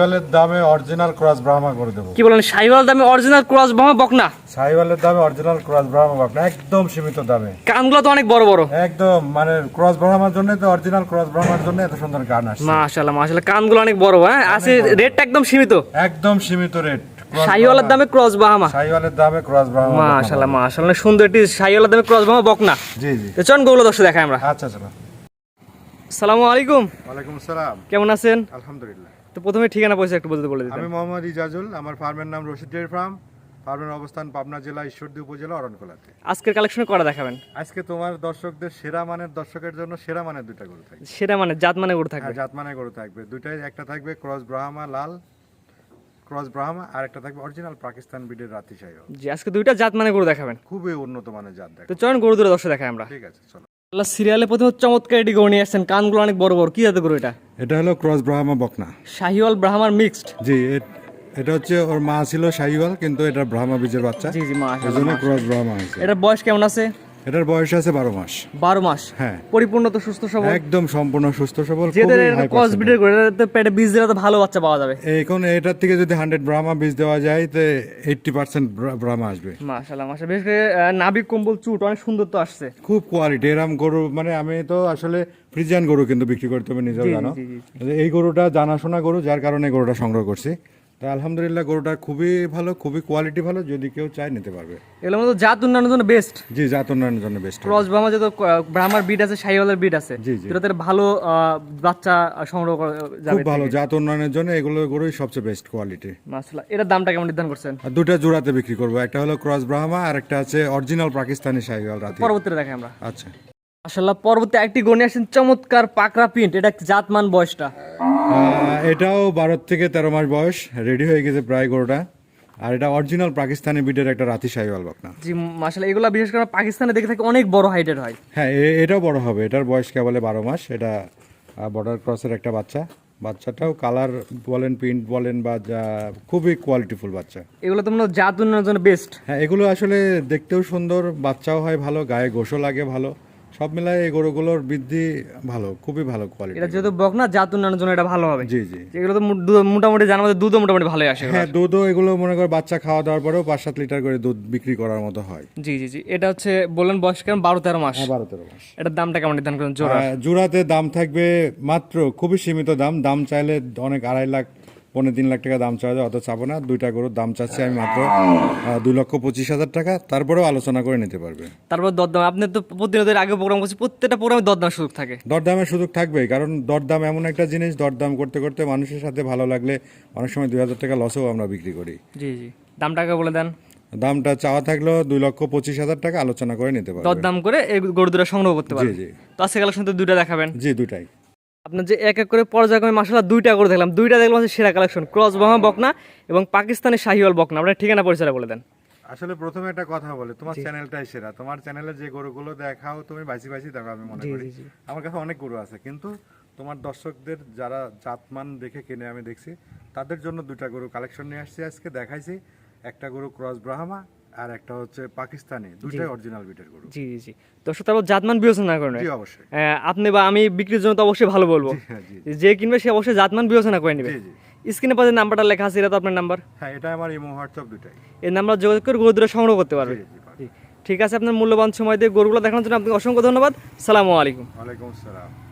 সাইওয়ালের দামে original cross Brahma করে দেবো। কি বলেন শাহিওয়াল দামে অরিজিনাল ক্রস বকনা? সাইওয়ালের দামে অরিজিনাল ক্রস ব্রাহ্মা একদম সীমিত দামে। কানগুলো তো অনেক বড় বড়। একদম মানে ক্রস ব্রাহ্মার জন্য তো অরিজিনাল ক্রস ব্রাহ্মার জন্য এত সুন্দর গান আসছে। মাশাআল্লাহ মাশাআল্লাহ কানগুলো অনেক বড় হ্যাঁ? আছে রেটটা একদম সীমিত। একদম সীমিত রেট শাহিওয়ালের দামে ক্রস বাহামা সাইওয়ালের দামে ক্রস ব্রাহ্মা মাশাআল্লাহ মাশাআল্লাহ সুন্দর একটি শাহিওয়ালের দামে ক্রস বাহামা বকনা। জি জি। তো চন গোগুলো দর্শক দেখাই আমরা। আচ্ছা চলো সালামু আলাইকুম। ওয়ালাইকুম আসসালাম। কেমন আছেন? আলহামদুলিল্লাহ। তো প্রথমে ঠিকানা পয়সা একটু বলতে বলে আমি মোহাম্মদ ইজাজুল আমার ফার্মের নাম রশিদ ডেয়ারি ফার্ম। ফার্মের অবস্থান পাবনা জেলা ঈশ্বরদী উপজেলা অরণকোলাতে। আজকের কালেকশন করা দেখাবেন? আজকে তোমার দর্শকদের সেরা মানের দর্শকের জন্য সেরা মানের দুইটা গরু থাকবে। সেরা মানে জাত মানে গরু থাকবে? হ্যাঁ জাত মানে গরু থাকবে। দুইটাই একটা থাকবে ক্রস ব্রাহ্মা লাল ক্রস ব্রাহ্মা আর একটা থাকবে অরিজিনাল পাকিস্তান বিডের রাতি সাইও জি আজকে দুইটা জাত মানে গরু দেখাবেন। খুবই উন্নত মানের জাত দেখাবেন তো চলুন গরু দূরে দর্শক দেখাই আমরা। ঠিক আছে চলো। আল্লাহ সিরিয়ালে প্রথমে চমৎকার এটি গড়ে নিয়ে আসছেন কানগুলো অনেক বড় বড়। কি জাতের গরু এটা? এটা হলো ক্রস ব্রাহ্মা বকনা। শাহিওয়াল ব্রাহ্মার মিক্সড। জি এটা হচ্ছে ওর মা ছিল শাহিওয়াল কিন্তু এটা ব্রাহ্মা বীজের বাচ্চা। জি জি মা ক্রস ব্রাহ্মা হয়েছে। এটা বয়স কেমন আছে? এটার বয়স আছে বারো মাস। বারো মাস? হ্যাঁ। পরিপূর্ণ তো সুস্থ সবল? একদম সম্পূর্ণ সুস্থ সবল যেদের ক্রস ব্রিডের করে এটাতে পেটে বীজ দিলে তো ভালো বাচ্চা পাওয়া যাবে। এখন এটার থেকে যদি হান্ড্রেড ব্রাহ্মা বীজ দেওয়া যায় তো এইটটি পার্সেন্ট ব্রাহ্মা আসবে। করে নাবিক কম্বল চুট অনেক সুন্দর তো আসছে। খুব কোয়ালিটি এরম গরু মানে আমি তো আসলে ফ্রিজিয়ান গরু কিন্তু বিক্রি করতে হবে নিজেও জানো। এই গরুটা জানাশোনা গরু যার কারণে গরুটা সংগ্রহ করছি। তো আলহামদুলিল্লাহ গরুটা খুবই ভালো খুবই কোয়ালিটি ভালো যদি কেউ চায় নিতে পারবে। এগুলোর মধ্যে জাত উন্নয়নের জন্য বেস্ট জি জাত উন্নয়নের জন্য বেস্ট ক্রস ব্রাহ্মা যত ব্রাহ্মার বিট আছে শাহিওয়ালের বিট আছে। জি, জি। যেটাতে ভালো আহ, বাচ্চা সংগ্রহ করা যাবে খুব ভালো জাত উন্নয়নের জন্য এগুলো গরুই সবচেয়ে বেস্ট কোয়ালিটি মাশাআল্লাহ এটার দামটা কেমন নির্ধারণ করছেন? আর দুটা জোড়াতে বিক্রি করব একটা হলো ক্রস ব্রাহ্মা আর একটা আছে অরিজিনাল পাকিস্তানি শাহিওয়াল রাতি। পরবর্তীতে দেখাই আমরা। আচ্ছা। মাশাআল্লাহ পরবর্তী একটি গণে আসেন চমৎকার পাকড়া প্রিন্ট। এটা জাতমান বয়সটা। এটাও বারো থেকে তেরো মাস বয়স রেডি হয়ে গেছে প্রায় গরুটা। আর এটা অরিজিনাল পাকিস্তানি বিডের একটা রাতি শাহিওয়াল বকনা জি মাশাআল্লাহ এগুলা বিশেষ করে পাকিস্তানে দেখে থাকি অনেক বড় হাইটের হয়। হ্যাঁ এটাও বড় হবে। এটার বয়স কেবলে বারো মাস। এটা বর্ডার ক্রসের একটা বাচ্চা। বাচ্চাটাও কালার বলেন প্রিন্ট বলেন বা যা- খুবই কোয়ালিটিফুল বাচ্চা। এগুলো তো মনে জাত উন্নয়নের জন্য বেস্ট হ্যাঁ এগুলো আসলে দেখতেও সুন্দর বাচ্চাও হয় ভালো গায়ে গোশও লাগে ভালো। সব মিলায় এই গরুগুলোর বৃদ্ধি ভালো খুবই ভালো কোয়ালিটি এটা যেহেতু বক না জাত উন্নয়নের জন্য এটা ভালো হবে। জি জি। এগুলো তো মোটামুটি জানার মধ্যে দুধও মোটামুটি ভালোই আসে হ্যাঁ দুধও এগুলো মনে করো বাচ্চা খাওয়া দাওয়ার পরেও পাঁচ সাত লিটার করে দুধ বিক্রি করার মতো হয়। জি জি জি। এটা হচ্ছে বললেন বয়স কেমন? বারো তেরো মাস। বারো তেরো মাস। এটার দামটা কেমন নির্ধারণ করেন? জোড়া। জোড়াতে দাম থাকবে মাত্র খুবই সীমিত দাম। দাম চাইলে অনেক আড়াই লাখ পনেরো তিন লাখ টাকা দাম চাওয়া যায় অত চাবো না দুইটা গরুর দাম চাচ্ছি আমি মাত্র দুই লক্ষ পঁচিশ হাজার টাকা। তারপরেও আলোচনা করে নিতে পারবে। তারপর দরদাম আপনি তো প্রতিনিয়ত আগে প্রোগ্রাম করছি প্রত্যেকটা প্রোগ্রামে দরদাম সুযোগ থাকে। দরদামের সুযোগ থাকবেই কারণ দরদাম এমন একটা জিনিস দরদাম করতে করতে মানুষের সাথে ভালো লাগলে অনেক সময় দুই হাজার টাকা লসেও আমরা বিক্রি করি। জি জি। দামটা আগে বলে দেন। দামটা চাওয়া থাকলেও দুই লক্ষ পঁচিশ হাজার টাকা আলোচনা করে নিতে পারবে। দরদাম করে এই গরু দুটো সংগ্রহ করতে পারবে। জি। জি তো আজকে কালেকশন তো দুইটা দেখাবেন। জি দুটাই আপনার যে এক এক করে পর্যায়ক্রমে মাসালা দুইটা করে দেখলাম। দুইটা দেখলাম হচ্ছে সেরা কালেকশন ক্রস বাহা বকনা এবং পাকিস্তানি শাহিওয়াল বকনা। আপনার ঠিকানা পরিচয় বলে দেন। আসলে প্রথমে একটা কথা বলে তোমার চ্যানেলটাই সেরা। তোমার চ্যানেলে যে গরুগুলো দেখাও তুমি বাইসি বাইসি দেখো আমি মনে করি। আমার কাছে অনেক গরু আছে কিন্তু তোমার দর্শকদের যারা জাতমান দেখে কিনে আমি দেখছি তাদের জন্য দুটা গরু কালেকশন নিয়ে আসছি আজকে। দেখাইছি একটা গরু ক্রস ব্রাহ্মা আর একটা হচ্ছে পাকিস্তানি দুইটাই অরিজিনাল বিটের গরু। জি জি জি। দর্শক তারপর জাতমান বিবেচনা অবশ্যই। আপনি বা আমি বিক্রির জন্য তো অবশ্যই ভালো বলব। হ্যাঁ যে কিনবে সে অবশ্যই জাতমান বিবেচনা করে নেবে। জি জি। স্ক্রিনে পাশে নাম্বারটা লেখা আছে এটা তো আপনার নাম্বার? হ্যাঁ এটা আমার ইমো হোয়াটসঅ্যাপ দুটাই এই নাম্বার যোগাযোগ করে গরু দুটো সংগ্রহ করতে পারবে। ঠিক আছে আপনার মূল্যবান সময় দিয়ে গরুগুলো দেখানোর জন্য আপনাকে অসংখ্য ধন্যবাদ। সালামু আলাইকুম। ওয়ালাইকুম আসসালাম।